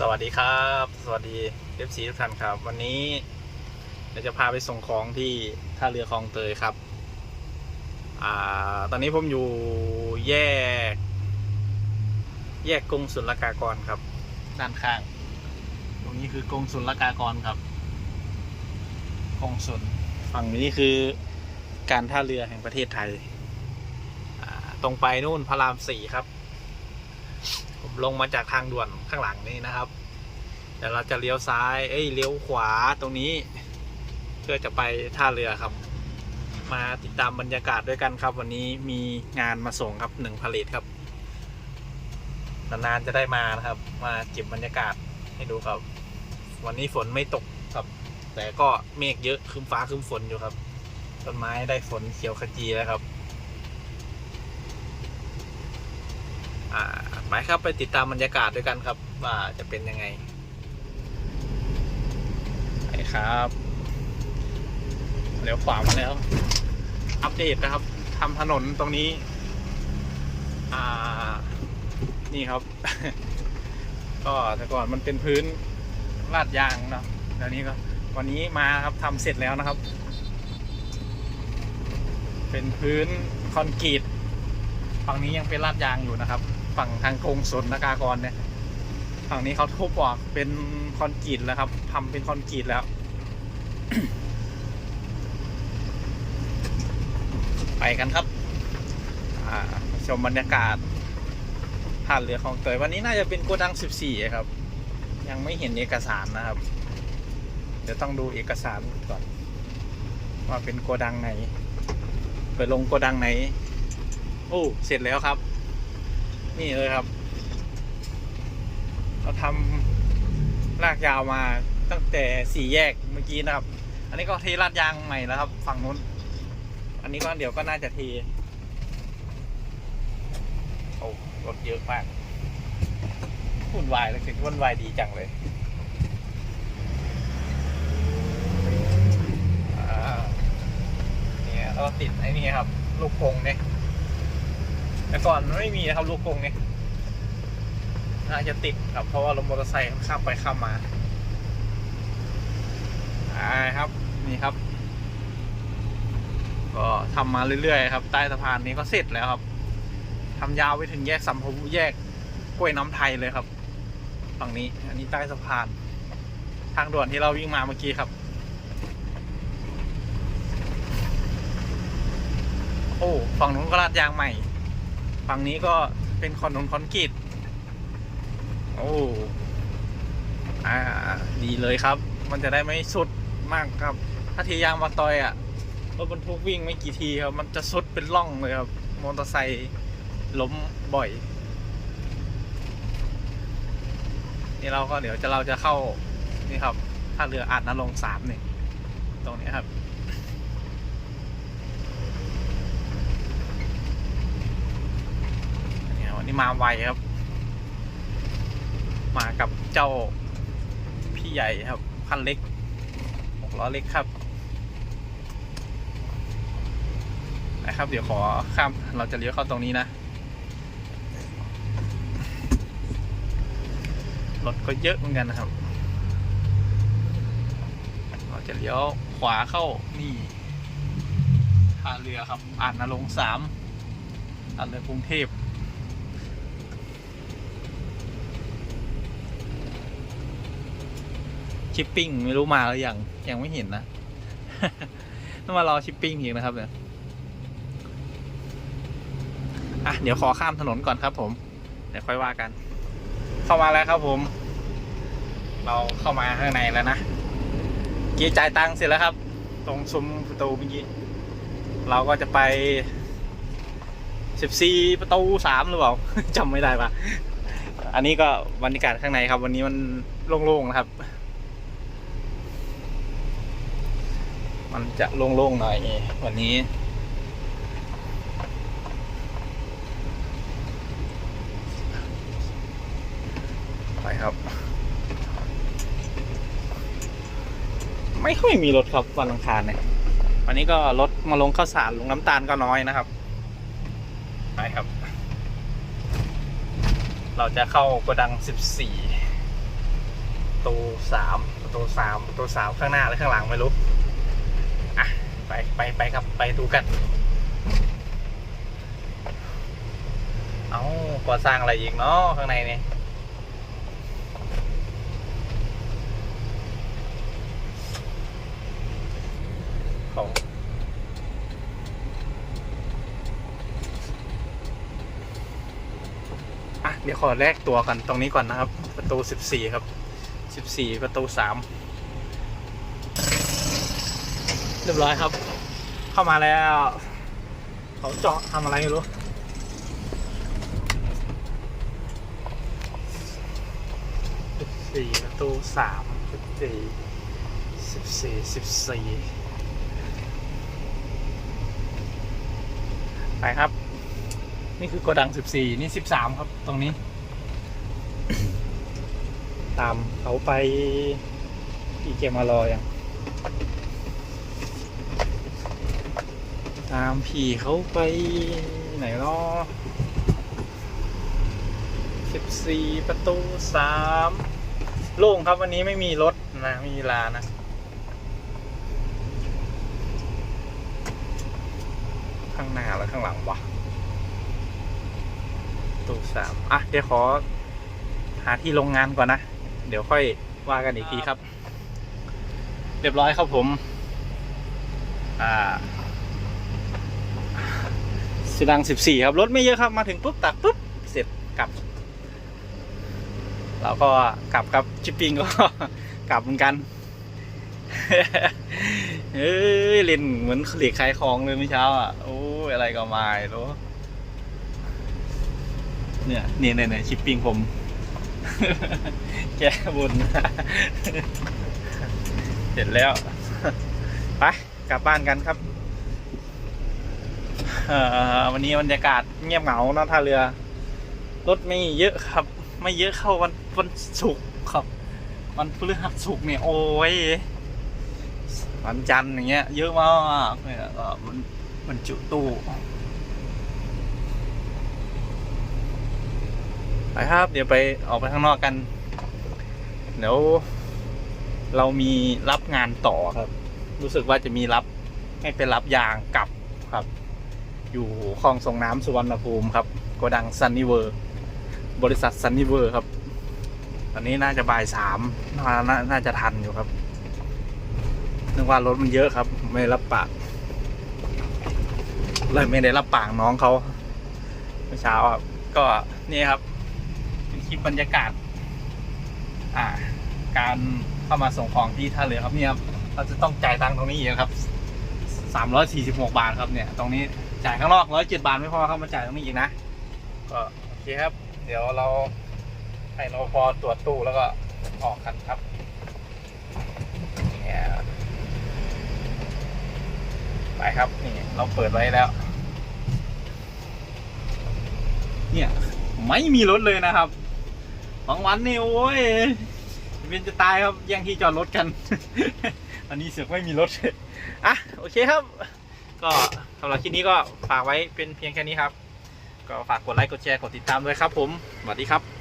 สวัสดีครับ สวัสดีเอฟซีทุกท่านครับ วันนี้เราจะพาไปส่งของที่ท่าเรือคลองเตยครับอ่าตอนนี้ผมอยู่แยก แยกกรงศุลกากรครับ ด้านข้าง ตรงนี้คือกรงศุลกากรครับกรงศุลฝั่งนี้คือการท่าเรือแห่งประเทศไทย ตรงไปนู่นพระรามสี่ครับ ผมลงมาจากทางด่วนข้างหลังนี้นะครับเดี๋ยวเราจะเลี้ยวซ้าย เอ้ยเลี้ยวขวาตรงนี้ เพื่อจะไปท่าเรือครับ มาติดตามบรรยากาศด้วยกันครับ วันนี้มีงานมาส่งครับหนึ่งผลิตครับนานๆจะได้มานะครับ มาเก็บบรรยากาศให้ดูครับ วันนี้ฝนไม่ตกครับ แต่ก็เมฆเยอะครึ้มฟ้าครึ้มฝนอยู่ครับต้นไม้ได้ฝนเขียวขจีแล้วครับ อ่า ไปครับไปติดตามบรรยากาศด้วยกันครับ ว่าจะเป็นยังไงไปครับเลี้ยวขวามาแล้ว อัปเดตนะครับทำถนนตรงนี้ อ่า นี่ครับ ก็แต่ก่อนมันเป็นพื้นลาดยางเนาะแล้วนี้ก็วันนี้มาครับทำเสร็จแล้วนะครับ เป็นพื้นคอนกรีตฝั่งนี้ยังเป็นลาดยางอยู่นะครับ ฝั่งทางกรงสนนากากรเนี่ยฝั่งนี้เขาทุบออกเป็นคอนกรีตแล้วครับทำเป็นคอนกรีตแล้ว ไปกันครับชมบรรยากาศท่าเรือของเตยวันนี้น่าจะเป็นโกดัง 14 ครับ ยังไม่เห็นเอกสารนะครับ เดี๋ยวต้องดูเอกสารก่อน ว่าเป็นโกดังไหน ไปลงโกดังไหน โอ้ เสร็จแล้วครับ นี่เลยครับ เราทำลากยาวมาตั้งแต่สี่แยกเมื่อกี้นะครับ อันนี้ก็เทลาดยางใหม่แล้วครับ ฝั่งนู้น อันนี้ก็เดี๋ยวก็น่าจะเทโอ้รถเยอะมากวุ่นวายเลยถึงวุ่นวายดีจังเลยเนี่ยเราติดไอ้นี่ครับ ลูกกรงเนี่ย แต่ก่อนมันไม่มีนะครับลูกกรงเนี่ยน่าจะติดครับเพราะว่ารถมอเตอร์ไซค์มันข้ามไปข้ามมาอ่าครับนี่ครับ ก็ทำมาเรื่อยๆครับ ใต้สะพานนี้ก็เสร็จแล้วครับทำยาวไปถึงแยกสัมภวุแยกกล้วยน้ำไทยเลยครับ ฝั่งนี้ อันนี้ใต้สะพาน ทางด่วนที่เราวิ่งมาเมื่อกี้ครับ โอ้ฝั่งนู้นก็ลาดยางใหม่ ฝั่งนี้ก็เป็นคอนนนคอนกรีตโอ้อ่าดีเลยครับ มันจะได้ไม่สุดมากครับ ถ้าทียางมาตอยอะ่ะรถบรรทุกวิ่งไม่กี่ทีครับ มันจะสุดเป็นร่องเลยครับ มอเตอร์ไซค์ล้มบ่อย นี่เราก็เดี๋ยวจะเราจะเข้านี่ครับท่าเรืออาจนรงสามเนี่ยตรงนี้ครับ เนี่ยวันนี้ มาไวครับ มากับเจ้าพี่ใหญ่ครับ คันเล็กหกล้อเล็กครับนะครับ เดี๋ยวขอข้ามเราจะเลี้ยวเข้าตรงนี้นะ รถก็เยอะเหมือนกันนะครับ เราจะเลี้ยวขวาเข้านี่ท่าเรือครับ อ่านนรงสามท่าเรือกรุงเทพ ชิปปิ้งไม่รู้มาแล้วยังยังไม่เห็นนะ ต้องมารอชิปปิ้งอีกนะครับเนี่ยอะเดี๋ยวขอข้ามถนนก่อนครับ ผมเดี๋ยวค่อยว่ากัน เข้ามาแล้วครับผม เราเข้ามาข้างในแล้วนะกียร์จ่ายตังค์เสร็จแล้วครับ ตรงซุ้มประตูเมื่อกี้เราก็จะไปสิบสี่ประตูสามหรือเปล่าจำไม่ได้ปะอันนี้ก็บรรยากาศข้างในครับ วันนี้มันโล่งๆนะครับ มันจะโล่งๆหน่อยวันนี้ ไปครับ ไม่ค่อยมีรถครับวันอังคารเนี่ยวันนี้ก็รถมาลงข้าวสารลงน้ำตาลก็น้อยนะครับ ไปครับ เราจะเข้าโกดัง 14ตูสามประตูสามประตูสามข้างหน้าหรือข้างหลังไม่รู้ อะไปไปไปครับไปดูกัน เอาก่อสร้างอะไรอีกเนาะข้างในนี่ของอะเดี๋ยวขอแลกตัวกันตรงนี้ก่อนนะครับ ประตู 14 ครับ 14 ประตู 3 เรียบร้อยครับ เข้ามาแล้ว เขาเจาะทำอะไรไม่รู้สิบสี่ประตูสามสิบสี่สิบสี่สิบสี่ไปครับ นี่คือโกดังสิบสี่นี่สิบสามครับตรงนี้ ตามเขาไปพี่เกมมารอยัง ตามพี่เขาไปไหนเนาะสิบสี่ประตูสามโล่งครับวันนี้ไม่มีรถนะ มีลานะ ข้างหน้าแล้วข้างหลังวะประตูสามอะ เดี๋ยวขอ หาที่โรงงานก่อนนะ เดี๋ยวค่อยว่ากันอีกทีครับ เรียบร้อยครับผม อ่า สิดังสิบสี่ครับ รถไม่เยอะครับ มาถึงปุ๊บตักปุ๊บ เสร็จกลับ เราก็กลับกับชิปปิ้งก็กลับเหมือนกันเอ้ยเล่นเหมือนเหลีกขายของเลยเมื่อเช้าอะโอ้ยอะไรก็มารู้เนี่ยเนี่ยเนี่ยชิปปิ้งผม แก้บนเสร็จแล้ว ไป กลับบ้านกันครับ เอ่อวันนี้บรรยากาศเงียบเหงาเนอะท่าเรือ รถไม่เยอะครับ ไม่เยอะเข้าวันวันศุกร์ครับวันพฤหัสศุกร์เนี่ยโอ้ยวันจันทร์อย่างเงี้ย เยอะมากเนี่ยก็มันมันจุตู้ไปครับ เดี๋ยวไปออกไปข้างนอกกัน เดี๋ยวเรามีรับงานต่อครับ รู้สึกว่าจะมีรับให้ไปรับยางกลับครับ อยู่คลองส่งน้ำสุวรรณภูมิครับโกดังซันนิเวอร์บริษัทซันนิเวอร์ครับ ตอนนี้น่าจะบ่ายสามนานาน่าจะทันอยู่ครับนึกว่ารถมันเยอะครับ ไม่รับปากเลยไม่ได้รับปากน้องเขาเมื่อเช้าครับก็นี่ครับเป็นคลิปบรรยากาศ อ่า การเข้ามาส่งของที่ท่าเรือครับเนี่ยครับเราจะต้องจ่ายตังค์ตรงนี้เอีกครับสามร้อยสี่สิบหกบาทครับเนี่ย ตรงนี้ จ่ายข้างนอกร้อยเจ็ดบาทไม่พอครับมาจ่ายตรงนี้อีกนะ ก็โอเคครับ เดี๋ยวเราให้นพอตรวจตู้แล้วก็ออกกันครับไปครับนี่เราเปิดไว้แล้ว เนี่ยไม่มีรถเลยนะครับบางวันนี่โอ้ยเป็นจะตายครับแย่งที่จอดรถกัน อันนี้เสือกไม่มีรถอะโอเคครับ ก็สำหรับคลิปนี้ก็ฝากไว้เป็นเพียงแค่นี้ครับ ก็ฝากกดไลค์กดแชร์กดติดตามด้วยครับผมสวัสดีครับ